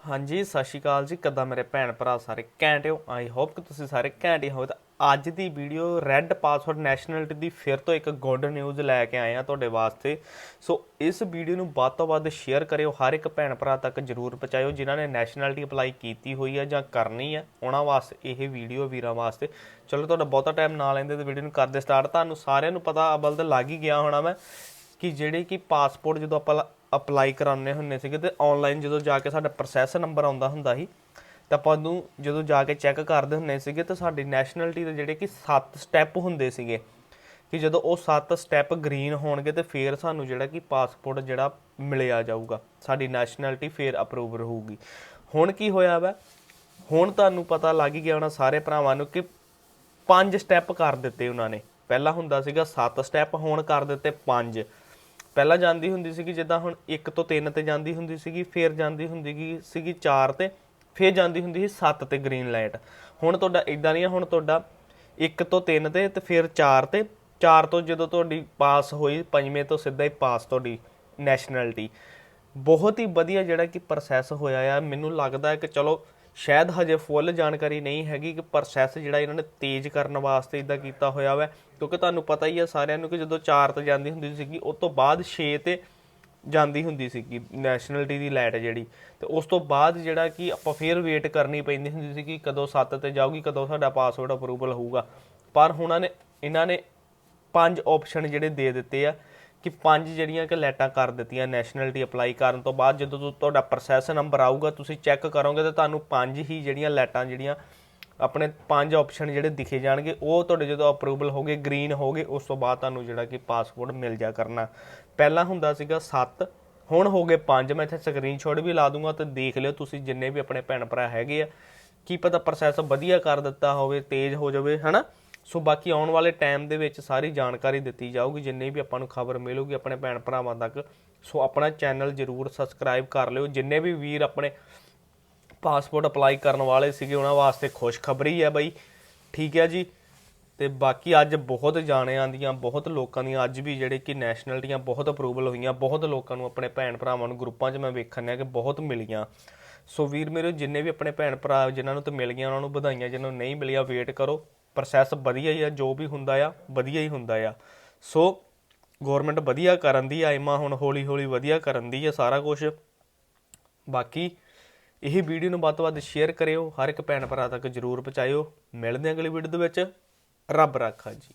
ਹਾਂਜੀ, ਸਤਿ ਸ਼੍ਰੀ ਅਕਾਲ ਜੀ। ਕਿੱਦਾਂ ਮੇਰੇ ਭੈਣ ਭਰਾ ਸਾਰੇ ਘੈਂਟ ਹੋ? ਆਈ ਹੋਪ ਕਿ ਤੁਸੀਂ ਸਾਰੇ ਘੈਂਟ ਹੀ ਹੋ ਤਾਂ ਅੱਜ ਦੀ ਵੀਡੀਓ ਰੈੱਡ ਪਾਸਵਰਡ ਨੈਸ਼ਨੈਲਿਟੀ ਦੀ ਫਿਰ ਤੋਂ ਇੱਕ ਗੁੱਡ ਨਿਊਜ਼ ਲੈ ਕੇ ਆਏ ਆ ਤੁਹਾਡੇ ਵਾਸਤੇ। ਸੋ ਇਸ ਵੀਡੀਓ ਨੂੰ ਵੱਧ ਤੋਂ ਵੱਧ ਸ਼ੇਅਰ ਕਰਿਓ। ਹਰ ਇੱਕ ਭੈਣ ਭਰਾ ਤੱਕ ਜਰੂਰ ਪਹੁੰਚਾਇਓ, ਜਿਨ੍ਹਾਂ ਨੇ ਨੈਸ਼ਨੈਲਿਟੀ ਅਪਲਾਈ ਕੀਤੀ ਹੋਈ ਹੈ ਜਾਂ ਕਰਨੀ ਹੈ ਉਹਨਾਂ ਵਾਸਤੇ, ਇਹ ਵੀਡੀਓ ਵੀਰਾਂ ਵਾਸਤੇ। ਚਲੋ, ਤੁਹਾਡਾ ਬਹੁਤਾ ਟਾਈਮ ਨਾ ਲੈਂਦੇ ਤੇ ਵੀਡੀਓ ਨੂੰ ਕਰਦੇ ਸਟਾਰਟ ਤੁਹਾਨੂੰ ਸਾਰਿਆਂ ਨੂੰ ਪਤਾ ਅਬਲ ਤੇ ਲੱਗ ਹੀ ਗਿਆ ਹੋਣਾ ਮੈਂ, ਕਿ ਜਿਹੜੇ ਕਿ ਪਾਸਪੋਰਟ ਜਦੋਂ ਆਪਾਂ ਅਪਲਾਈ ਕਰਾਉਣੇ ਹੁੰਨੇ ਸੀਗੇ ਤੇ ਆਨਲਾਈਨ ਜਦੋਂ ਜਾ ਕੇ ਸਾਡਾ ਪ੍ਰੋਸੈਸ ਨੰਬਰ ਆਉਂਦਾ ਹੁੰਦਾ ਸੀ, ਤਾਂ ਆਪਾਂ ਨੂੰ ਜਦੋਂ ਜਾ ਕੇ ਚੈੱਕ ਕਰਦੇ ਹੁੰਨੇ ਸੀਗੇ ਤਾਂ ਸਾਡੀ ਨੈਸ਼ਨੈਲਿਟੀ ਦੇ ਜਿਹੜੇ ਕਿ 7 ਸਟੈਪ ਹੁੰਦੇ ਸੀਗੇ, ਕਿ ਜਦੋਂ ਉਹ 7 ਸਟੈਪ ਗ੍ਰੀਨ ਹੋਣਗੇ ਤੇ ਫੇਰ ਸਾਨੂੰ ਜਿਹੜਾ ਕਿ ਪਾਸਪੋਰਟ ਜਿਹੜਾ ਮਿਲਿਆ ਜਾਊਗਾ, ਸਾਡੀ ਨੈਸ਼ਨੈਲਿਟੀ ਫੇਰ ਅਪਰੂਵ ਹੋਊਗੀ ਹੁਣ ਕੀ ਹੋਇਆ ਵਾ? ਹੁਣ ਤੁਹਾਨੂੰ ਪਤਾ ਲੱਗ ਗਿਆ ਹੋਣਾ ਸਾਰੇ ਭਰਾਵਾਂ ਨੂੰ ਕਿ ਪੰਜ ਸਟੈਪ ਕਰ ਦਿੱਤੇ ਉਹਨਾਂ ਨੇ। ਪਹਿਲਾਂ ਹੁੰਦਾ ਸੀਗਾ 7 ਸਟੈਪ ਹੋਣ ਕਰ ਦਿੱਤੇ 5 ਪਹਿਲਾਂ ਜਾਂਦੀ ਹੁੰਦੀ ਸੀਗੀ, ਜਿੱਦਾਂ ਹੁਣ 1 ਤੋਂ 3 ਤੇ ਜਾਂਦੀ ਹੁੰਦੀ ਸੀਗੀ, ਫਿਰ ਜਾਂਦੀ ਹੁੰਦੀ ਗੀ- ਸੀਗੀ 4 ਤੇ, ਫਿਰ ਜਾਂਦੀ ਹੁੰਦੀ ਸੀ 7 ਤੇ ਗ੍ਰੀਨ ਲਾਈਟ। ਹੁਣ ਤੁਹਾਡਾ ਇਦਾਂ ਨਹੀਂ ਆ ਹੁਣ ਤੁਹਾਡਾ 1 ਤੋਂ 3 ਤੇ ਤੇ ਫਿਰ 4 ਤੇ 4 ਤੋਂ ਜਦੋਂ ਤੁਹਾਡੀ ਪਾਸ ਹੋਈ, ਪੰਜਵੇਂ ਤੋਂ ਸਿੱਧਾ ਹੀ ਪਾਸ ਤੁਹਾਡੀ ਨੈਸ਼ਨੈਲਿਟੀ। ਬਹੁਤ ਹੀ ਵਧੀਆ ਜਿਹੜਾ ਕਿ ਪ੍ਰੋਸੈਸ ਹੋਇਆ ਆ। ਮੈਨੂੰ ਲੱਗਦਾ ਕਿ ਚਲੋ ਸ਼ਾਇਦ ਹਜੇ ਫੁੱਲ ਜਾਣਕਾਰੀ ਨਹੀਂ ਹੈਗੀ ਕਿ ਪ੍ਰੋਸੈਸ ਜਿਹੜਾ ਇਹਨਾਂ ਨੇ ਤੇਜ਼ ਕਰਨ ਵਾਸਤੇ ਇਦਾਂ ਕੀਤਾ ਹੋਇਆ ਵਾ, ਕਿਉਂਕਿ ਤੁਹਾਨੂੰ ਪਤਾ ਹੀ ਆ ਸਾਰਿਆਂ ਨੂੰ ਕਿ ਜਦੋਂ 4 ਤੇ ਜਾਂਦੀ ਹੁੰਦੀ ਸੀਗੀ, ਉਸ ਤੋਂ ਬਾਅਦ 6 ਤੇ ਜਾਂਦੀ ਹੁੰਦੀ ਸੀਗੀ ਨੈਸ਼ਨਲਟੀ ਦੀ ਲਾਈਟ ਜਿਹੜੀ। ਤੇ ਉਸ ਤੋਂ ਬਾਅਦ ਜਿਹੜਾ ਕਿ ਆਪਾਂ ਫੇਰ ਵੇਟ ਕਰਨੀ ਪੈਂਦੀ ਹੁੰਦੀ ਸੀ ਕਿ ਕਦੋਂ 7 ਤੇ ਜਾਊਗੀ, ਕਦੋਂ ਸਾਡਾ ਪਾਸਵਰਡ ਅਪਰੂਵਲ ਹੋਊਗਾ। ਪਰ ਹੁਣ ਨੇ, ਇਹਨਾਂ ਨੇ ਪੰਜ ਆਪਸ਼ਨ ਜਿਹੜੇ ਦੇ ਦਿੱਤੇ ਆ। ਕਿ ਪੰਜ ਜਿਹੜੀਆਂ ਕਿ ਲੈਟਾਂ ਕਰ ਦਿੱਤੀਆਂ ਨੈਸ਼ਨੈਲਿਟੀ ਅਪਲਾਈ ਕਰਨ ਤੋਂ ਬਾਅਦ ਜਦੋਂ ਤੁਹਾਡਾ ਪ੍ਰੋਸੈਸ ਨੰਬਰ ਆਊਗਾ, ਤੁਸੀਂ ਚੈੱਕ ਕਰੋਗੇ ਤਾਂ ਤੁਹਾਨੂੰ ਪੰਜ ਹੀ ਜਿਹੜੀਆਂ ਲੈਟਾਂ ਜਿਹੜੀਆਂ ਆਪਣੇ ਪੰਜ ਆਪਸ਼ਨ ਜਿਹੜੇ ਦਿਖੇ ਜਾਣਗੇ, ਉਹ ਤੁਹਾਡੇ ਜਦੋਂ ਅਪਰੂਵਲ ਹੋਗੇ ਗ੍ਰੀਨ ਹੋਗੇ, ਉਸ ਤੋਂ ਬਾਅਦ ਤੁਹਾਨੂੰ ਜਿਹੜਾ ਕਿ ਪਾਸਪੋਰਟ ਮਿਲ ਜਾ ਕਰਨਾ। ਪਹਿਲਾਂ ਹੁੰਦਾ ਸੀਗਾ 7 ਹੁਣ ਹੋ ਗਏ 5 ਮੈਂ ਇੱਥੇ ਸਕਰੀਨਸ਼ਾਟ ਵੀ ਲਾ ਦੂੰਗਾ ਤੇ ਦੇਖ ਲਿਓ ਤੁਸੀਂ ਜਿੰਨੇ ਵੀ ਆਪਣੇ ਭੈਣ ਭਰਾ ਹੈਗੇ ਆ, ਕੀ ਪਤਾ ਪ੍ਰੋਸੈਸ ਵਧੀਆ ਕਰ ਦਿੱਤਾ ਹੋਵੇ, ਤੇਜ਼ ਹੋ ਜਾਵੇ, ਹਨਾ? ਸੋ ਬਾਕੀ ਆਉਣ ਵਾਲੇ ਟਾਈਮ ਦੇ ਵਿੱਚ ਸਾਰੀ ਜਾਣਕਾਰੀ ਦਿੱਤੀ ਜਾਊਗੀ, ਜਿੰਨੀ ਵੀ ਆਪਾਂ ਨੂੰ ਖਬਰ ਮਿਲੂਗੀ ਆਪਣੇ ਭੈਣ ਭਰਾਵਾਂ ਤੱਕ। ਸੋ ਆਪਣਾ ਚੈਨਲ ਜਰੂਰ ਸਬਸਕ੍ਰਾਈਬ ਕਰ ਲਿਓ। ਜਿੰਨੇ ਵੀ ਵੀਰ ਆਪਣੇ ਪਾਸਪੋਰਟ ਅਪਲਾਈ ਕਰਨ ਵਾਲੇ ਸੀਗੇ, ਉਹਨਾਂ ਵਾਸਤੇ ਖੁਸ਼ਖਬਰੀ ਹੈ ਬਈ। ਠੀਕ ਹੈ ਜੀ? ਤੇ ਬਾਕੀ ਅੱਜ ਬਹੁਤ ਜਾਣਿਆਂ ਦੀਆਂ, ਬਹੁਤ ਲੋਕਾਂ ਦੀਆਂ, ਅੱਜ ਵੀ ਜਿਹੜੇ ਕਿ ਨੈਸ਼ਨਲਟੀਆਂ ਬਹੁਤ ਅਪਰੂਵਲ ਹੋਈਆਂ। ਬਹੁਤ ਲੋਕਾਂ ਨੂੰ ਆਪਣੇ ਭੈਣ ਭਰਾਵਾਂ ਨੂੰ ਗਰੁੱਪਾਂ 'ਚ ਮੈਂ ਵੇਖਣ ਆ ਕਿ ਬਹੁਤ ਮਿਲੀਆਂ। ਸੋ ਵੀਰ ਮੇਰੇ, ਜਿੰਨੇ ਵੀ ਆਪਣੇ ਭੈਣ ਭਰਾ, ਜਿਨ੍ਹਾਂ ਨੂੰ ਤੇ ਮਿਲ ਗਈਆਂ ਉਹਨਾਂ ਨੂੰ ਵਧਾਈਆਂ, ਜਿਨ੍ਹਾਂ ਨੂੰ ਨਹੀਂ ਮਿਲੀਆਂ ਵੇਟ ਕਰੋ। ਪ੍ਰੋਸੈਸ ਵਧੀਆ ਹੀ ਆ, ਜੋ ਵੀ ਹੁੰਦਾ ਆ, ਵਧੀਆ ਹੀ ਹੁੰਦਾ ਆ। ਸੋ ਗਵਰਨਮੈਂਟ ਵਧੀਆ ਕਰਨ ਦੀ ਆ ਇਮਾ ਹੁਣ ਹੌਲੀ ਹੌਲੀ ਵਧੀਆ ਕਰਨ ਦੀ ਆ ਸਾਰਾ ਕੁਝ ਬਾਕੀ ਇਹ ਵੀਡੀਓ ਨੂੰ ਵੱਧ ਤੋਂ ਵੱਧ ਸ਼ੇਅਰ ਕਰਿਓ, ਹਰ ਇੱਕ ਭੈਣ ਭਰਾ ਤੱਕ ਜਰੂਰ ਪਹੁੰਚਾਇਓ। ਮਿਲਦੇ ਹਾਂ ਅਗਲੀ ਵੀਡੀਓ ਦੇ ਵਿੱਚ। ਰੱਬ ਰਾਖਾ ਜੀ।